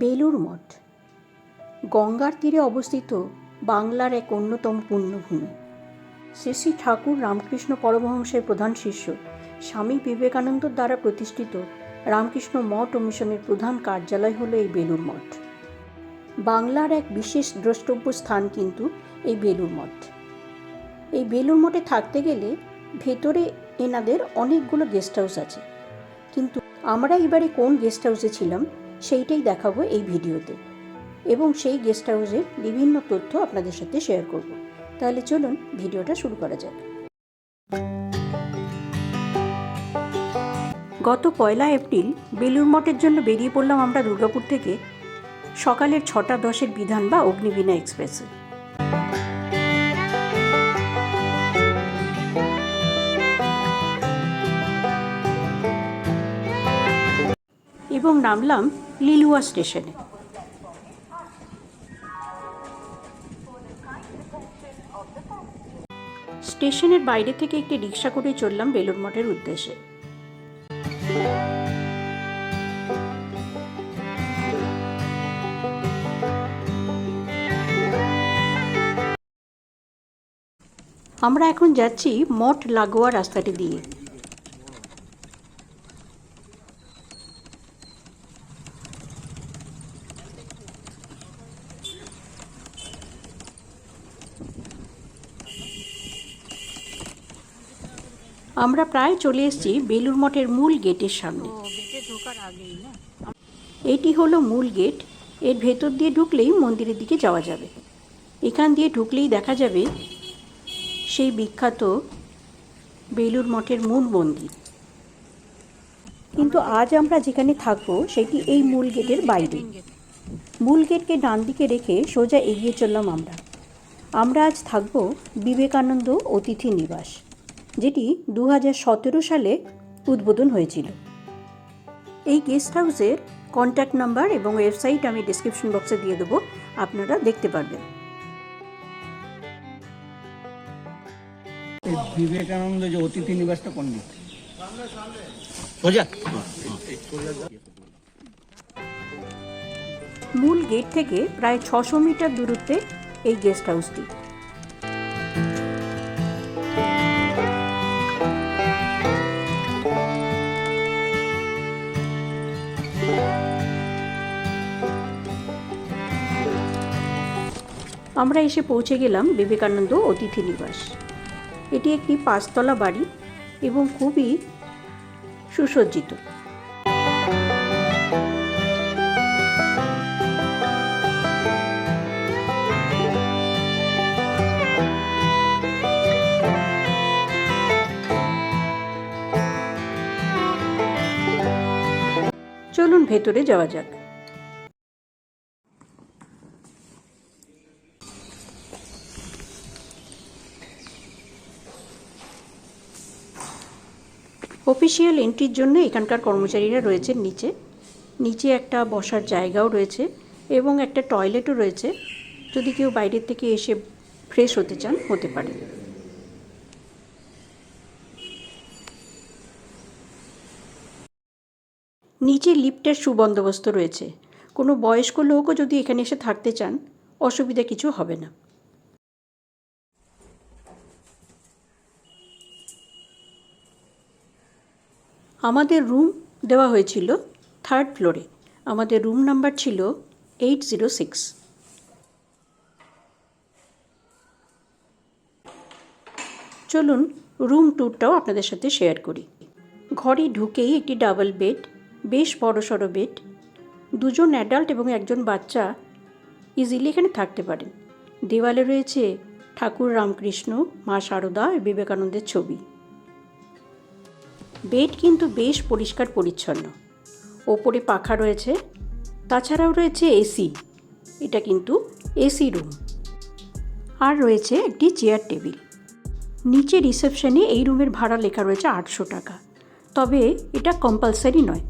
বেলুর মঠ। গঙ্গার তীরে অবস্থিত বাংলার এক অন্যতম পুণ্যভূমি। শ্রী শ্রী ঠাকুর রামকৃষ্ণ পরমহংসের প্রধান শিষ্য স্বামী বিবেকানন্দর দ্বারা প্রতিষ্ঠিত রামকৃষ্ণ মঠ ও মিশনের প্রধান কার্যালয় হলো এই বেলুর মঠ। বাংলার এক বিশেষ দ্রষ্টব্য স্থান কিন্তু এই বেলুর মঠ। এই বেলুর মঠে থাকতে গেলে ভেতরে এনাদের অনেকগুলো গেস্ট হাউস আছে। কিন্তু আমরা এবারে কোন গেস্ট হাউসে ছিলাম সেইটাই দেখাবো এই ভিডিওতে। এবং সেই গেস্ট হাউসের বিভিন্ন তথ্য আপনাদের সাথে শেয়ার করব। তাহলে চলুন ভিডিওটা শুরু করা যাক। গত পয়লা এপ্রিল বেলুর মঠের জন্য বেরিয়ে পড়লাম আমরা দুর্গাপুর থেকে সকালের ছটা দশের বিধান বা অগ্নিবীণা এক্সপ্রেসে। এবং নামলাম লিলুয়া স্টেশনে। স্টেশনের বাইরে থেকে একটি রিক্সা করে চললাম বেলুর মঠের উদ্দেশ্যে। আমরা এখন যাচ্ছি মঠ লাগোয়া রাস্তাটি দিয়ে। আমরা প্রায় চলে এসেছি বেলুর মঠের মূল গেটের সামনে। এটি হলো মূল গেট। এর ভেতর দিয়ে ঢুকলেই মন্দিরের দিকে যাওয়া যাবে। এখান দিয়ে ঢুকলেই দেখা যাবে সেই বিখ্যাত বেলুর মঠের মূল মন্দির। কিন্তু আজ আমরা যেখানে থাকব সেটি এই মূল গেটের বাইরে। মূল গেটকে ডান দিকে রেখে সোজা এগিয়ে চললাম আমরা। আমরা আজ থাকব বিবেকানন্দ অতিথি নিবাস। যেটি দু হাজার সতেরো সালে উদ্বোধন হয়েছিল। এই গেস্ট হাউসের কন্ট্যাক্ট নাম্বার এবং ওয়েবসাইট আমি ডিসক্রিপশন বক্সে দিয়ে দেবো আপনারা দেখতে পারবেন। বিবেকানন্দ যে অতিথি নিবাসটা কোন দিক? মূল গেট থেকে প্রায় ছশো মিটার দূরত্বে এই গেস্ট হাউসটি। আমরা এসে পৌঁছে গেলাম বিবেকানন্দ অতিথি নিবাস। এটি একটি পাঁচতলা বাড়ি এবং খুবই সুসজ্জিত। চলুন ভেতরে যাওয়া যাক। অফিসিয়াল এন্ট্রির জন্য এখানকার কর্মচারীরা রয়েছেন নিচে। নিচে একটা বসার জায়গাও রয়েছে এবং একটা টয়লেটও রয়েছে। যদি কেউ বাইরের থেকে এসে ফ্রেশ হতে চান, হতে পারে। নিচে লিফটের সুবন্দোবস্ত রয়েছে। কোনো বয়স্ক লোকও যদি এখানে এসে থাকতে চান, অসুবিধা কিছু হবে না। আমাদের রুম দেওয়া হয়েছিল থার্ড ফ্লোরে। আমাদের রুম নাম্বার ছিল এইট জিরো সিক্স। চলুন রুম ট্যুরটাও আপনাদের সাথে শেয়ার করি। ঘরে ঢুকেই একটি ডাবল বেড, বেশ বড় সড়ো বেড, দুজন অ্যাডাল্ট এবং একজন বাচ্চা ইজিলি এখানে থাকতে পারেন। দেওয়ালে রয়েছে ঠাকুর রামকৃষ্ণ, মা শারদা বিবেকানন্দের ছবি। বেড কিন্তু বেশ পরিষ্কার পরিচ্ছন্ন। ওপরে পাখা রয়েছে, তাছাড়াও রয়েছে এসি। এটা কিন্তু এসি রুম। আর রয়েছে একটি চেয়ার টেবিল। নিচে রিসেপশনে এই রুমের ভাড়া লেখা রয়েছে আটশো টাকা। তবে এটা কম্পালসারি নয়।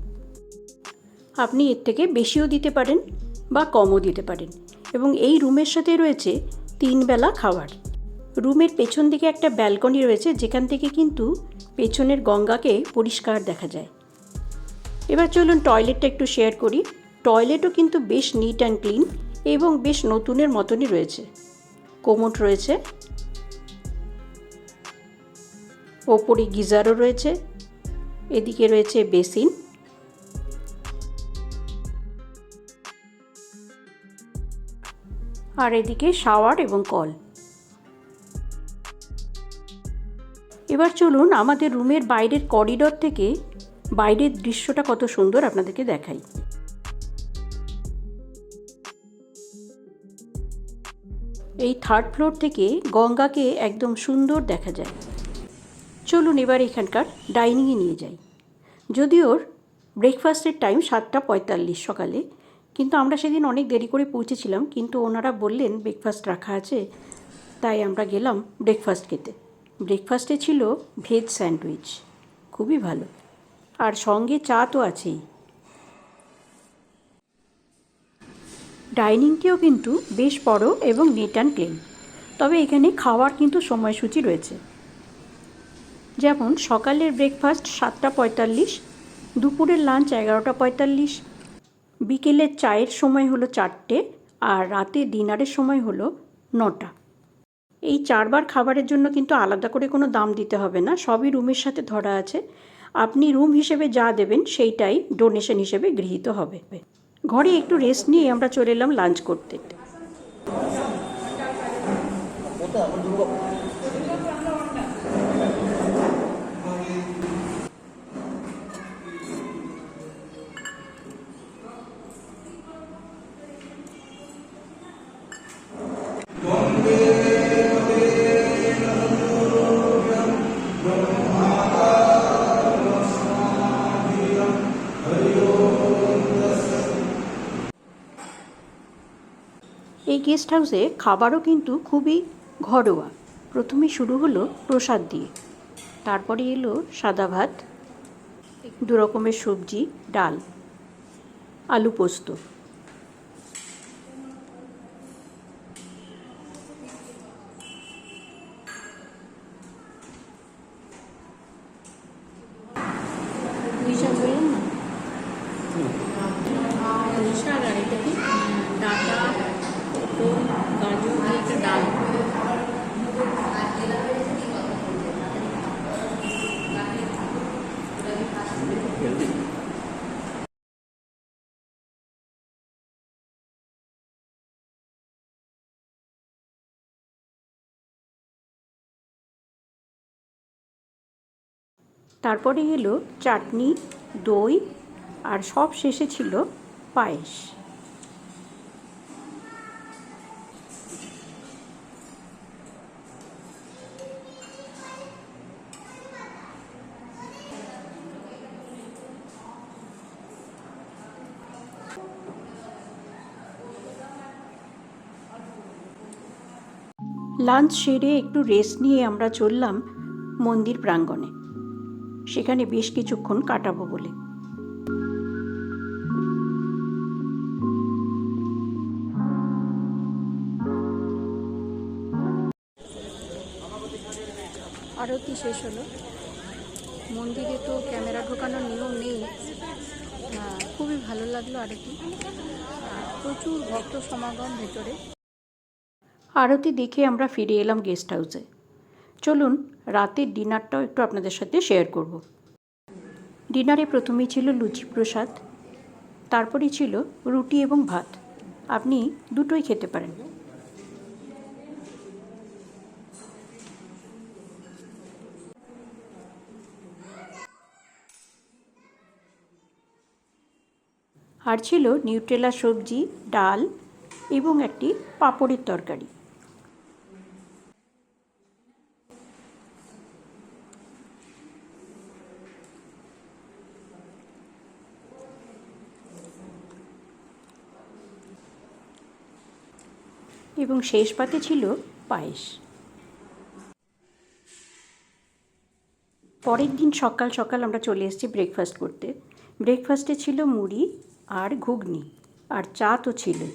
আপনি এর থেকে বেশিও দিতে পারেন বা কমও দিতে পারেন। এবং এই রুমের সাথে রয়েছে তিন বেলা খাবার রুমের পেছন দিকে একটা ব্যালকনি রয়েছে, যেখান থেকে কিন্তু পেছনের গঙ্গাকে পরিষ্কার দেখা যায়। এবার চলুন টয়লেটটা একটু শেয়ার করি। টয়লেটও কিন্তু বেশ নিট অ্যান্ড ক্লিন এবং বেশ নতুনের মতনই রয়েছে। কোমোট রয়েছে। ওপরে গিজারও রয়েছে। এদিকে রয়েছে বেসিন। আর এদিকে শাওয়ার এবং কল। এবার চলুন আমাদের রুমের বাইরের করিডর থেকে বাইরের দৃশ্যটা কত সুন্দর আপনাদেরকে দেখাই। এই থার্ড ফ্লোর থেকে গঙ্গাকে একদম সুন্দর দেখা যায়। চলুন এবার এখানকার ডাইনিংয়ে নিয়ে যাই। যদিও ব্রেকফাস্টের টাইম সাতটা পঁয়তাল্লিশ সকালে, কিন্তু আমরা সেদিন অনেক দেরি করে পৌঁছেছিলাম, কিন্তু ওনারা বললেন, ব্রেকফাস্ট রাখা আছে। তাই আমরা গেলাম ব্রেকফাস্ট খেতে। ব্রেকফাস্টে ছিল ভেজ স্যান্ডউইচ খুবই ভালো। আর সঙ্গে চা তো আছেই। ডাইনিংটিও কিন্তু বেশ বড় এবং নিট অ্যান্ড ক্লিন তবে এখানে খাওয়ার কিন্তু সময়সূচি রয়েছে। যেমন সকালের ব্রেকফাস্ট সাতটা পঁয়তাল্লিশ, দুপুরের লাঞ্চ এগারোটা পঁয়তাল্লিশ, বিকেলের চায়ের সময় হলো চারটে, আর রাতে ডিনারের সময় হলো নটা। এই চারবার খাবারের জন্য কিন্তু আলাদা করে কোনো দাম দিতে হবে না, সবই রুমের সাথে ধরা আছে। আপনি রুম হিসেবে যা দেবেন সেইটাই ডোনেশন হিসেবে গৃহীত হবে। ঘরে একটু রেস্ট নিয়ে আমরা চলে এলাম লাঞ্চ করতে। গেস্ট হাউসে খাবারও কিন্তু খুবই ঘরোয়া। প্রথমে শুরু হলো প্রসাদ দিয়ে। তারপরে এলো সাদা ভাত দু রকমের সবজি ডাল আলু পোস্ত। হিসাব বললাম না শাক আর এটা কি ডাটা পটল গাজর দিয়ে একটা ডাল তারপরে এলো চাটনি, দই আর সব শেষে ছিল পায়েস। লাঞ্চ সেরে একটু রেস্ট নিয়ে আমরা চললাম মন্দির প্রাঙ্গণে। সেখানে বেশ কিছুক্ষণ কাটাবো বলে। আরতি শেষ হলো। মন্দিরে তো ক্যামেরা ঢোকানোর নিয়ম নেই। খুবই ভালো লাগল আরতি। আর প্রচুর ভক্ত সমাগম ভেতরে। আরতি দেখে আমরা ফিরে এলাম গেস্ট হাউসে। চলুন, রাতের ডিনারটাও একটু আপনাদের সাথে শেয়ার করব। ডিনারে প্রথমেই ছিল লুচি প্রসাদ, তারপরেই ছিল রুটি এবং ভাত। আপনি দুটোই খেতে পারেন। আর ছিল নিউট্রেলা সবজি, ডাল এবং একটি পাঁপড়ের তরকারি। এবং শেষ পাতে ছিল পায়েস। পরের দিন সকাল সকাল আমরা চলে এসেছি ব্রেকফাস্ট করতে। ব্রেকফাস্টে ছিল মুড়ি আর ঘুগনি, আর চা তো ছিলই।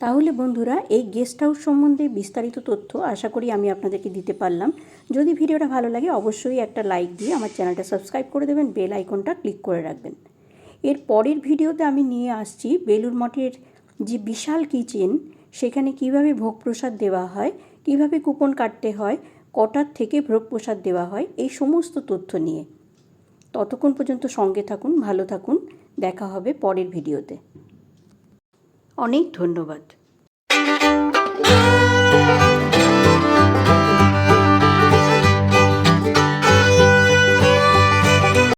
তাহলে বন্ধুরা, এই গেস্ট হাউস সম্বন্ধে বিস্তারিত তথ্য আশা করি আমি আপনাদেরকে দিতে পারলাম। যদি ভিডিওটা ভালো লাগে, অবশ্যই একটা লাইক দিয়ে আমার চ্যানেলটা সাবস্ক্রাইব করে দেবেন বেল আইকনটা ক্লিক করে রাখবেন। এর পরের ভিডিওতে আমি নিয়ে আসছি বেলুর মঠের যে বিশাল কিচেন সেখানে কীভাবে ভোগ প্রসাদ দেওয়া হয়, কীভাবে কুপন কাটতে হয়, কটার থেকে ভোগ প্রসাদ দেওয়া হয়, এই সমস্ত তথ্য নিয়ে। ততক্ষণ পর্যন্ত সঙ্গে থাকুন, ভালো থাকুন। দেখা হবে পরের ভিডিওতে। অনেক ধন্যবাদ।